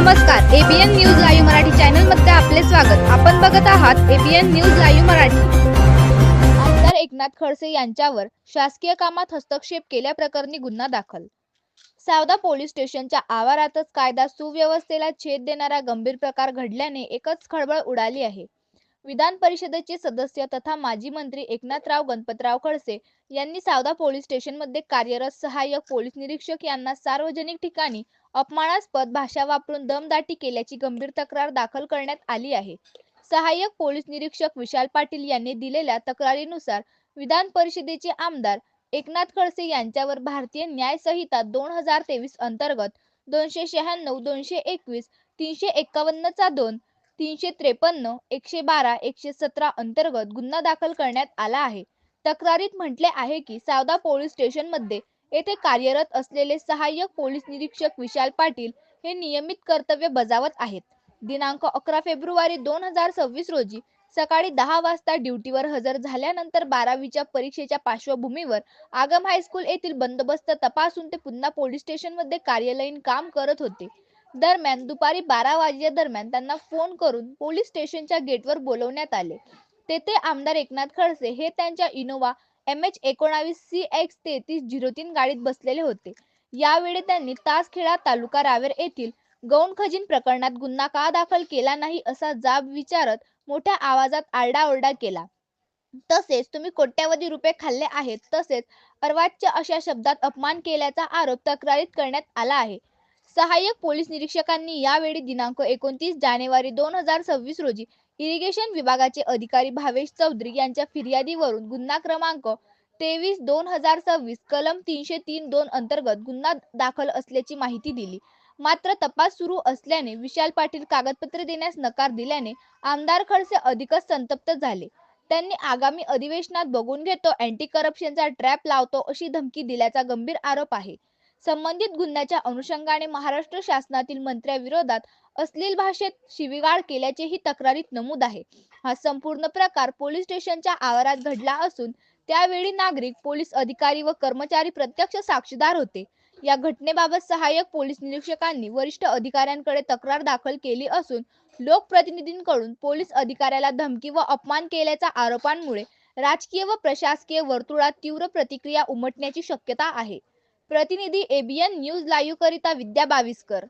नमस्कार ABN news live Marathi चॅनलमध्ये आपले स्वागत. आपण बघत आहात एबीएन न्यूज लाईव्ह मराठी. आमदार एकनाथ खडसे यांच्यावर शासकीय कामात हस्तक्षेप केल्याप्रकरणी गुन्हा दाखल. सावदा पोलीस स्टेशनच्या आवारातच कायदा सुव्यवस्थेला छेद देणारा गंभीर प्रकार घडल्याने एकच खळबळ उडाली आहे. विधान परिषदेचे सदस्य तथा माजी मंत्री एकनाथराव गणपतराव खडसे यांनी सावदा पोलीस स्टेशनमध्ये कार्यरत सहाय्यक पोलीस निरीक्षक यांना सार्वजनिक ठिकाणी अपमानास्पद भाषा वापरून दमदाटी केल्याची गंभीर तक्रार दाखल करण्यात आली आहे. सहाय्यक पोलीस निरीक्षक विशाल पाटील यांनी दिलेल्या तक्रारीनुसार विधान परिषदेचे आमदार एकनाथ खडसे यांच्यावर भारतीय न्याय संहिता दोन हजार तेवीस अंतर्गत दोनशे शहाण्णव दोनशे एकवीस तीनशे एक्कावन्न चा दोन तीनशे त्रेपन्न एकशे बारा एकशे सतरा अंतर्गत गुन्हा दाखल करण्यात आला आहे. तक्रारीत म्हटले आहे की सावदा पोलीस स्टेशनमध्ये येथे कार्यरत असलेले सहाय्यक पोलीस निरीक्षक विशाल पाटील हे नियमित कर्तव्य बजावत आहेत. दिनांक अकरा फेब्रुवारी दोन हजार सव्वीस रोजी सकाळी दहा वाजता ड्युटीवर हजर झाल्यानंतर बारावीच्या परीक्षेच्या पार्श्वभूमीवर आगम हायस्कूल येथील बंदोबस्त तपासून ते पुन्हा पोलीस स्टेशनमध्ये कार्यालयीन काम करत होते. दरम्यान दुपारी बारा वाजे दरम्यान त्यांना फोन करून पोलीस स्टेशनच्या गेटवर बोलवण्यात आले. तेथे आमदार एकनाथ खडसे हे त्यांच्या इनोवा एम एच एकोणावीस सी एक्स तेहतीस झिरो तीन गाडीत बसलेले होते. यावेळी त्यांनी तासखेडा तालुका रावेर येथील गौण खजिन प्रकरणात गुन्हा का दाखल केला नाही असा जाब विचारत मोठ्या आवाजात आरडाओरडा केला. तसेच तुम्ही कोट्यावधी रुपये खाल्ले आहेत तसेच अर्वाच्य अशा शब्दात अपमान केल्याचा आरोप तक्रारीत करण्यात आला आहे. सहाय्यक पोलीस निरीक्षकांनी यावेळी दिनांक एकोणतीस जानेवारी दोन हजार सव्वीस रोजी इरिगेशन विभागाचे अधिकारी भावेश चौधरी यांच्या फिर्यादीवरून गुन्हा क्रमांक तेवीस दोन हजार सव्वीस कलम तीनशे तीन दोन अंतर्गत गुन्हा दाखल असल्याची माहिती दिली. मात्र तपास सुरू असल्याने विशाल पाटील कागदपत्रे देण्यास नकार दिल्याने आमदार खडसे अधिकच संतप्त झाले. त्यांनी आगामी अधिवेशनात बघून घेतो अँटी करप्शनचा ट्रॅप लावतो अशी धमकी दिल्याचा गंभीर आरोप आहे. संबंधित गुन्ह्याच्या अनुषंगाने महाराष्ट्र शासनातील मंत्र्याविरोधात अश्लील भाषेत शिवीगाळ केल्याचेही तक्रारीत नमूद आहे. हा संपूर्ण प्रकार पोलीस स्टेशनच्या आवारात घडला असून त्यावेळी नागरिक पोलीस अधिकारी व कर्मचारी प्रत्यक्ष साक्षीदार होते. या घटनेबाबत सहाय्यक पोलीस निरीक्षकांनी वरिष्ठ अधिकाऱ्यांकडे तक्रार दाखल केली असून लोकप्रतिनिधींकडून पोलीस अधिकाऱ्याला धमकी व अपमान केल्याच्या आरोपांमुळे राजकीय व प्रशासकीय वर्तुळात तीव्र प्रतिक्रिया उमटण्याची शक्यता आहे. प्रतिनिधी एबीएन न्यूज लाईव्ह करिता विद्या बावीसकर.